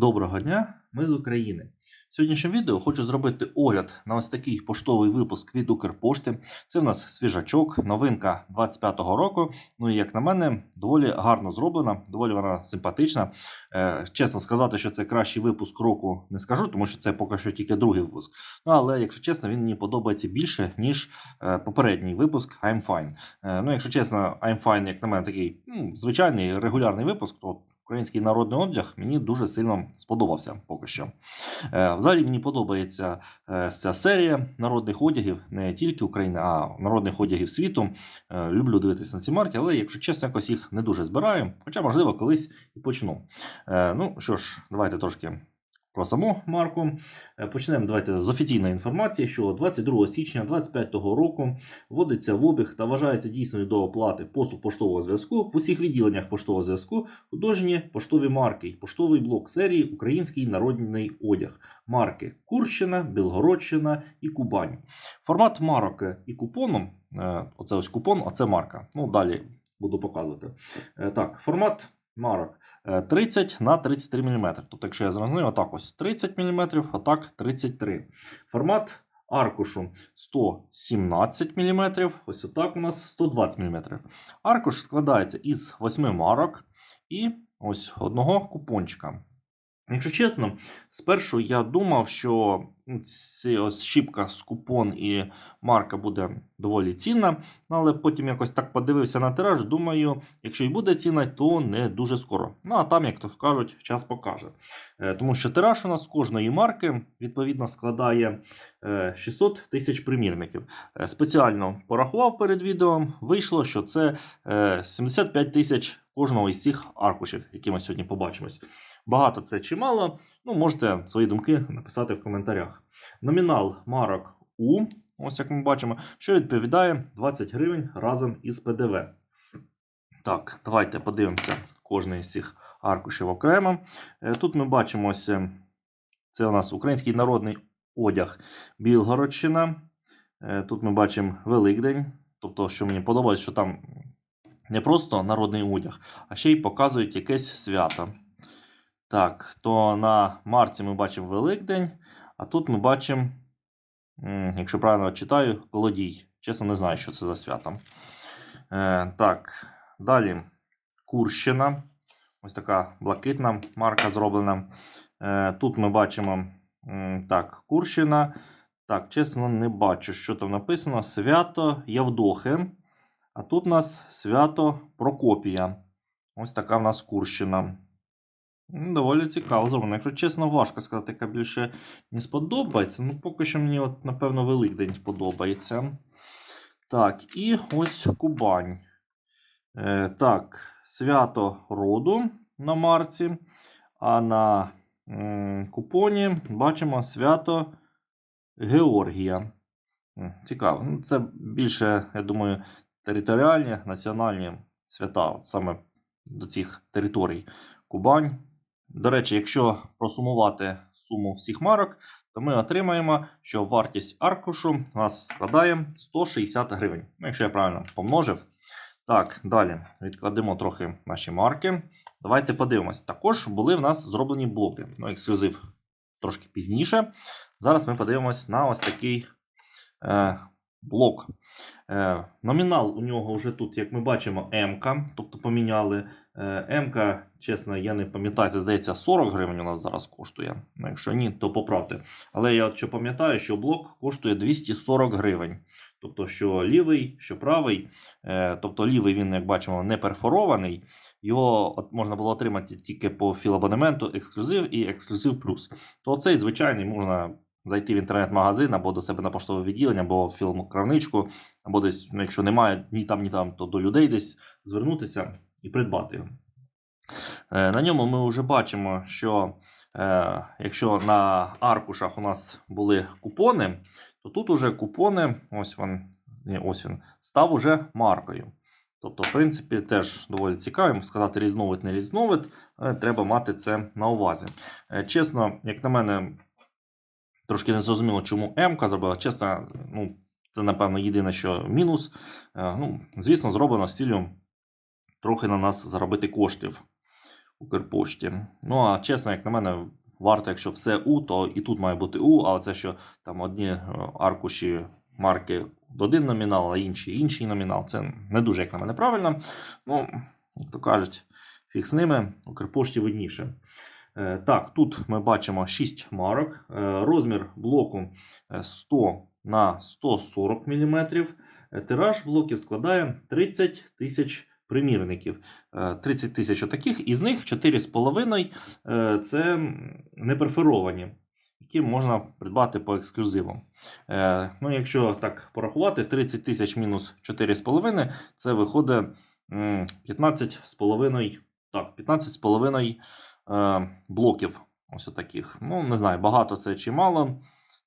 Доброго дня, ми з України. В сьогоднішньому відео хочу зробити огляд на ось такий поштовий випуск від Укрпошти. Це в нас свіжачок, новинка 25-го року. Ну і як на мене, доволі гарно зроблена, доволі вона симпатична. Е, чесно сказати, що це кращий випуск року не скажу, тому що це поки що тільки другий випуск. Ну але якщо чесно, він мені подобається більше, ніж е, попередній випуск I'm Fine. Е, ну, якщо чесно, I'm Fine, як на мене, такий ну, звичайний регулярний випуск. То Український народний одяг мені дуже сильно сподобався поки що. Е, Взагалі мені подобається е, ця серія народних одягів не тільки України, а народних одягів світу. Е, Люблю дивитися на ці марки, але якщо чесно, якось їх не дуже збираю. Хоча, можливо, колись і почну. Ну що ж, давайте трошки. Про саму марку Е, почнемо давайте з офіційної інформації, що 22 січня 2025 року вводиться в обіг та вважається дійсною до оплати послуг поштового зв'язку в усіх відділеннях поштового зв'язку художні поштові марки і поштовий блок серії Український народний одяг. Марки Курщина, Білгородщина і Кубань. Формат марок і купону. е, Оце ось купон, а це марка. Ну, далі буду показувати. Е, Так, формат марок е, 30 на 33 мм. Тобто, якщо я зрозумів, отак ось 30 мм, отак 33 Формат аркушу 117 мм. Ось отак у нас 120 мм. Аркуш складається із 8 марок і ось одного купончика. Якщо чесно, спершу я думав, що ну, ось щіпка з купон і марка буде доволі цінна, але потім якось так подивився на тираж. Думаю, якщо і буде цінна, то не дуже скоро. Ну а там, як то кажуть, час покаже. Е, Тому що тираж у нас кожної марки відповідно складає е, 600 тисяч примірників. Е, Спеціально порахував перед відео, вийшло, що це е, 75 тисяч кожного із цих аркушів, які ми сьогодні побачимось. Багато це чи мало. Ну, можете свої думки написати в коментарях. Номінал марок У, ось як ми бачимо, що відповідає 20 гривень разом із ПДВ. Так, давайте подивимося кожний з цих аркушів окремо. Е, Тут ми бачимо ось, е, це у нас український народний одяг Білгородщина. Е, Тут ми бачимо Великдень. Тобто, що мені подобається, що там не просто народний одяг, а ще й показують якесь свято. Так, то на марці ми бачимо Великдень, а тут ми бачимо, якщо правильно читаю, колодій. Чесно, не знаю, що це за свято. Е, так, далі Курщина. Ось така блакитна марка зроблена. Е, тут ми бачимо так, Курщина. Так, чесно, не бачу, що там написано. Свято Явдохи. А тут у нас свято Прокопія. Ось така в нас Курщина. М, Доволі цікаво зроблено. Якщо чесно, важко сказати, яка більше мені сподобається. Ну, поки що мені, от, напевно, Великдень подобається. Так, і ось Кубань. Е, так, свято роду на марці. А на м, купоні бачимо свято Георгія. Цікаво. Ну, Це більше, я думаю, територіальні національні свята, саме до цих територій. Кубань. До речі, якщо просумувати суму всіх марок, то ми отримаємо, що вартість аркушу у нас складає 160 гривень. Ну, якщо я правильно помножив. Так, далі відкладемо трохи наші марки. Давайте подивимось. Також були в нас зроблені блоки. Ну, ексклюзив трошки пізніше. Зараз ми подивимось на ось такий е, блок. Е, номінал у нього вже тут, як ми бачимо, М, тобто поміняли. Е, М, чесно, я не пам'ятаю, це здається 40 гривень у нас зараз коштує. Ну, якщо ні, то поправте. Але я от пам'ятаю, що блок коштує 240 гривень. Тобто, що лівий, що правий. Е, тобто лівий він, як бачимо, не перфорований. Його можна було отримати тільки по філабонементу ексклюзив і ексклюзив плюс. То цей звичайний можна зайти в інтернет-магазин або до себе на поштове відділення, або в філм-крамничку, або десь, ну, якщо немає ні там, ні там, то до людей десь звернутися і придбати його. Е, На ньому ми вже бачимо, що е, якщо на аркушах у нас були купони, то тут уже купони, ось він, ось він, став уже маркою. Тобто, в принципі, теж доволі цікаво, сказати різновид, не різновид, треба мати це на увазі. Е, Чесно, як на мене, трошки не зрозуміло, чому М зробила. Чесно, ну, це, напевно, єдине, що мінус. Е, Ну, звісно, зроблено з цілею трохи на нас заробити коштів. Укрпошті. Ну, а чесно, як на мене, варто, якщо все У, то і тут має бути У, а це що там одні е, аркуші марки один номінал, а інші інший номінал. Це не дуже, як на мене, правильно. Ну, як то кажуть, фіг з ними, Укрпошті видніше. Е, Так, тут ми бачимо 6 марок. Е, Розмір блоку е, 100 на 140 мм. Тираж блоків складає 30 тисяч примірників. Е, 30 тисяч отаких, із них 4,5 е, це неперфоровані, які можна придбати по ексклюзиву. Е, Ну, якщо так порахувати, 30 тисяч мінус 4,5 це виходить 15,5 так, 15,5 е, блоків. Ось таких. Ну, не знаю, багато це чи мало.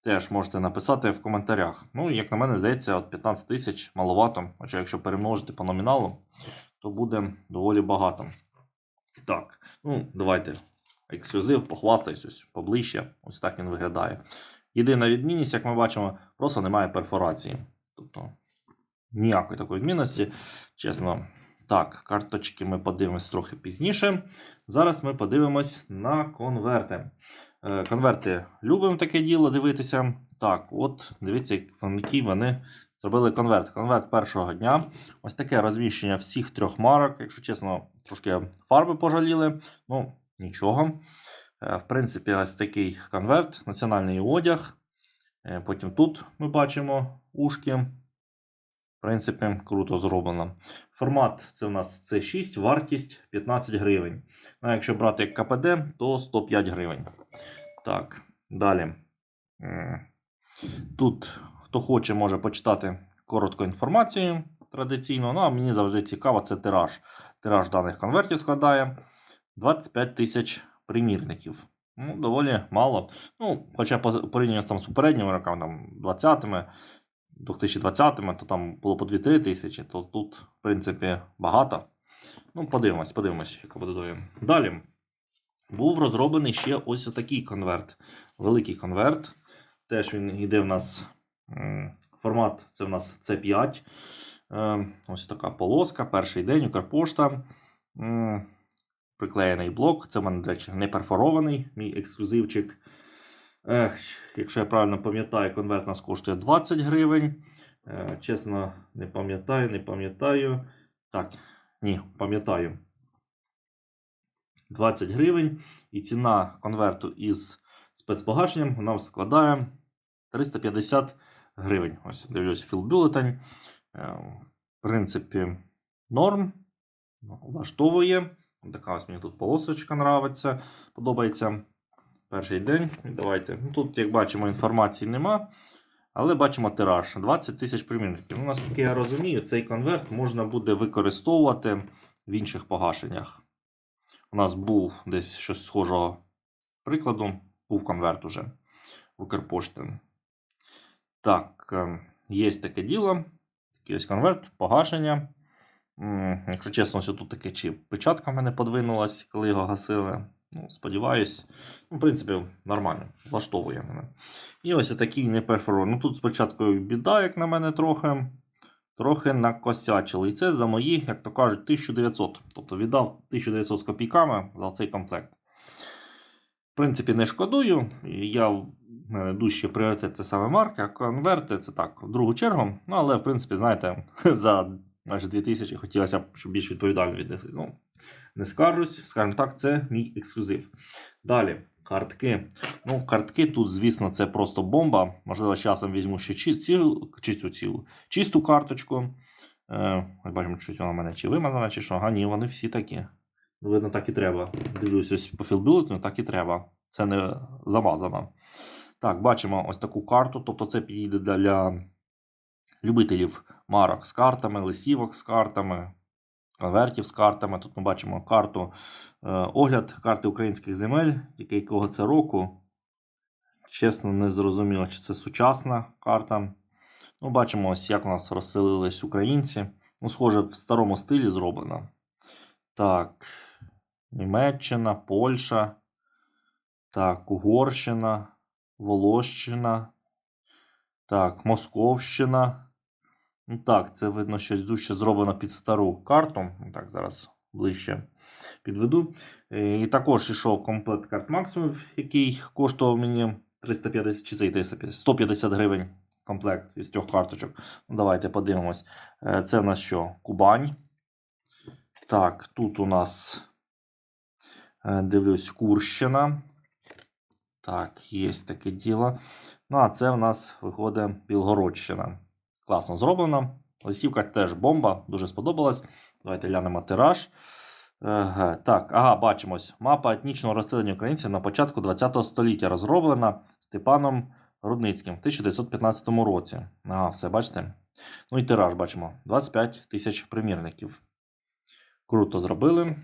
Теж можете написати в коментарях. Ну, як на мене, здається, от 15 тисяч маловато. Хоча якщо перемножити по номіналу, то буде доволі багато. Так, ну, давайте. Ексклюзив, похвастаюсь ось поближче. Ось так він виглядає. Єдина відмінність, як ми бачимо, просто немає перфорації. Тобто ніякої такої відмінності. Чесно, так, карточки ми подивимось трохи пізніше. Зараз ми подивимось на конверти. Е, Конверти любимо таке діло дивитися. Так, от дивіться, як вони- зробили конверт. Конверт першого дня. Ось таке розміщення всіх трьох марок. Якщо чесно, трошки фарби пожаліли. Ну, нічого. Е, В принципі, ось такий конверт, національний одяг. Е, Потім тут ми бачимо ушки. В принципі, круто зроблено. Формат це у нас C6, вартість 15 гривень. Ну, а якщо брати КПД, то 105 гривень. Так, далі. Тут, хто хоче, може почитати коротку інформацію традиційно. Ну, а мені завжди цікаво, це тираж. Тираж даних конвертів складає 25 тисяч примірників. Ну, доволі мало. Ну, хоча по порівнянню з попередніми роками, там, 20-ми, 2020-ми, то там було по 2-3 тисячі, то тут, в принципі, багато. Ну, подивимось, подивимось, яка буде доля. Далі. Був розроблений ще ось такий конверт. Великий конверт. Теж він йде в нас. Формат це в нас C5. Е, Ось така полоска. Перший день, Укрпошта. Приклеєний блок. Це в мене, до речі, не перфорований, мій ексклюзивчик. Ех, якщо я правильно пам'ятаю, конверт нас коштує 20 гривень. Е, Чесно, не пам'ятаю, не пам'ятаю. Так, ні, пам'ятаю. 20 гривень. І ціна конверту із спецпогашенням у нас складає 350 гривень. Ось дивлюсь філбюлетень. Е, В принципі, норм. Влаштовує. Така ось мені тут полосочка нравиться, подобається. Перший день. Давайте. Ну, Тут, як бачимо, інформації нема. Але бачимо тираж 20 тисяч примірників. Ну, наскільки я розумію, цей конверт можна буде використовувати в інших погашеннях. У нас був десь щось схожого прикладу, був конверт уже в Укрпошти. Так, е, є таке діло. Такий ось конверт, погашення. Якщо чесно, ось тут таке чи печатка в мене подвинулась, коли його гасили. Ну, сподіваюсь, в принципі, нормально, влаштовує мене. І ось такий неперфорований. Ну тут спочатку біда, як на мене, трохи. Трохи накосячили. І це за мої, як то кажуть, 1900. Тобто віддав 1900 з копійками за цей комплект. В принципі, не шкодую. Я в мене дужче пріоритет це саме марки, а конверти це так, в другу чергу. Ну, але, в принципі, знаєте, за майже 2000 хотілося б, щоб більш відповідально віднесли. Ну, не скаржусь, скажімо так, це мій ексклюзив. Далі, картки. Ну, картки тут, звісно, це просто бомба. Можливо, часом візьму ще цілу, чи цю цілу, чисту карточку. Е, бачимо, що вона в мене чи вимазана, чи що. А ні, вони всі такі. Ну, Видно, так і треба. Дивлюся по філбюлетню, так і треба. Це не замазано. Так, бачимо ось таку карту. Тобто це підійде для любителів марок з картами, листівок з картами, конвертів з картами. Тут ми бачимо карту, е, огляд карти українських земель, якого це року. Чесно, не зрозуміло, чи це сучасна карта. Ну, бачимо, ось як у нас розселились українці. Ну, схоже, в старому стилі зроблено. Так, Німеччина, Польща. Так, Угорщина, Волощина. Так, Московщина. Ну так, це видно щось дуже зроблено під стару карту. Ну Так, зараз ближче. підведу. Е, І також йшов комплект карт Maximum, який коштував мені 350 чи цей 350, 150 гривень комплект із трьох карточок. Ну, давайте подивимось. Е, Це в нас що? Кубань. Так, тут у нас е, дивлюсь Курщина. Так, є таке діло. Ну, а це в нас виходить Білгородщина. Класно зроблено. Листівка теж бомба, дуже сподобалась. Давайте глянемо тираж. Еге, так, ага, бачимось. Мапа етнічного розселення українців на початку ХХ століття розроблена Степаном Рудницьким в 1915 році. Ага, все бачите. Ну і тираж бачимо: 25 тисяч примірників. Круто зробили.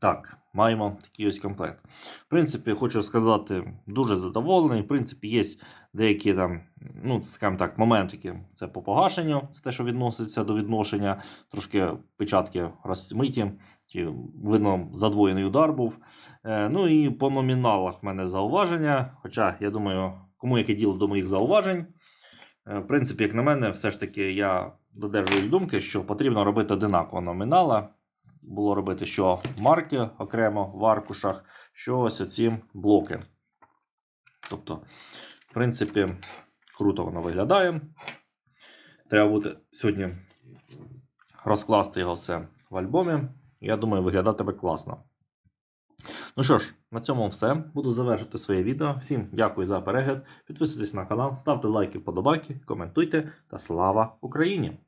Так, маємо такий ось комплект. В принципі, хочу сказати, дуже задоволений. В принципі, є деякі там, ну, скажімо так, моментики. Це по погашенню, це те, що відноситься до відношення. Трошки печатки розмиті. Видно, задвоєний удар був. Е, ну і по номіналах в мене зауваження. Хоча, я думаю, кому яке діло до моїх зауважень. Е, В принципі, як на мене, все ж таки я додержуюсь думки, що потрібно робити одинаково номінала. Було робити що марки окремо в аркушах, що ось оці блоки. Тобто, в принципі, круто воно виглядає. Треба буде сьогодні розкласти його все в альбомі. Я думаю, виглядатиме класно. Ну що ж, на цьому все. Буду завершити своє відео. Всім дякую за перегляд. Підписуйтесь на канал, ставте лайки, вподобайки, коментуйте та слава Україні!